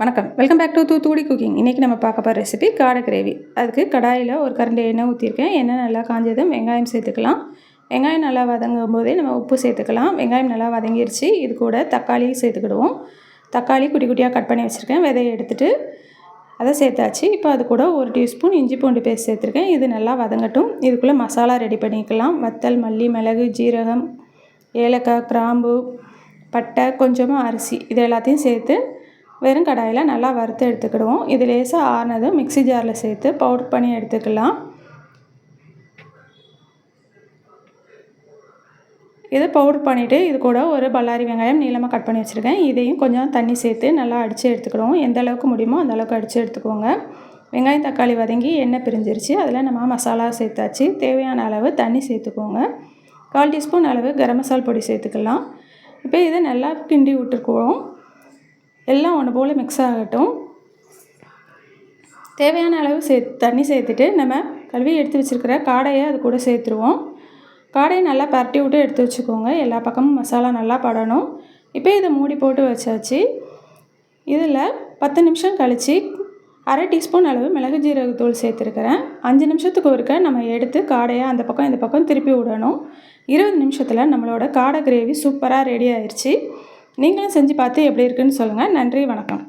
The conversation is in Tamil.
வணக்கம். Welcome back to Thoothukudi cooking இன்றைக்கி நம்ம பார்க்க போகிற ரெசிபி காடை கிரேவி அதுக்கு கடாயில் ஒரு கரண்டி எண்ணெய் ஊற்றிருக்கேன் எண்ணெய் நல்லா காஞ்சதும் வெங்காயம் சேர்த்துக்கலாம். வெங்காயம் நல்லா வதங்கும் போதே நம்ம உப்பு சேர்த்துக்கலாம். வெங்காயம் நல்லா வதங்கிருச்சு. இது கூட தக்காளி சேர்த்துக்கிடுவோம். தக்காளி குட்டி குட்டியாக கட் பண்ணி வச்சுருக்கேன். விதையை எடுத்துகிட்டு அதை சேர்த்தாச்சு. இப்போ அது கூட ஒரு டீஸ்பூன் இஞ்சி பூண்டு பேஸ்ட் சேர்த்துருக்கேன். இது நல்லா வதங்கட்டும். இதுக்குள்ளே மசாலா ரெடி பண்ணிக்கலாம். வத்தல் மல்லி மிளகு ஜீரகம் ஏலக்காய் கிராம்பு பட்டை கொஞ்சமாக அரிசி. இது எல்லாத்தையும் சேர்த்து வெறும் கடாயில் நல்லா வறுத்து எடுத்துக்கிடுவோம். இது லேசாக ஆறினதும் மிக்சி ஜாரில் சேர்த்து பவுடர் பண்ணி எடுத்துக்கலாம். இதை பவுடர் பண்ணிவிட்டு இது கூட ஒரு பல்லாரி வெங்காயம் நீளமாக கட் பண்ணி வச்சுருக்கேன். இதையும் கொஞ்சம் தண்ணி சேர்த்து நல்லா அடித்து எடுத்துக்கிடுவோம். எந்த அளவுக்கு முடியுமோ அந்த அளவுக்கு அடித்து எடுத்துக்கோங்க. வெங்காயம் தக்காளி வதங்கி எண்ணெய் பிரிஞ்சிருச்சு. அதில் நம்ம மசாலா சேர்த்தாச்சு. தேவையான அளவு தண்ணி சேர்த்துக்கோங்க. கால் டீஸ்பூன் அளவு கரம் மசால் பொடி சேர்த்துக்கலாம். இப்போ இதை நல்லா கிண்டி விட்டுருக்குவோம் எல்லாம் ஒன்று போல் மிக்ஸ் ஆகட்டும். தேவையான அளவு சே தண்ணி சேர்த்துட்டு நம்ம கழுவி எடுத்து வச்சுருக்கிற காடையை அது கூட சேர்த்துருவோம். காடையை நல்லா பரட்டி விட்டு எடுத்து வச்சுக்கோங்க. எல்லா பக்கமும் மசாலா நல்லா படணும். இப்போ இதை மூடி போட்டு வச்சாச்சு. இதில் பத்து நிமிஷம் கழித்து அரை டீஸ்பூன் அளவு மிளகு ஜீரகத்தூள் சேர்த்துருக்கிறேன். அஞ்சு நிமிஷத்துக்கு ஒருக்க நம்ம எடுத்து காடையை அந்த பக்கம் இந்த பக்கம் திருப்பி விடணும். இருபது நிமிஷத்தில் நம்மளோட காடை கிரேவி சூப்பராக ரெடி ஆயிடுச்சு நீங்களும் செஞ்சு பார்த்து எப்படி இருக்குன்னு சொல்லுங்கள் நன்றி வணக்கம்.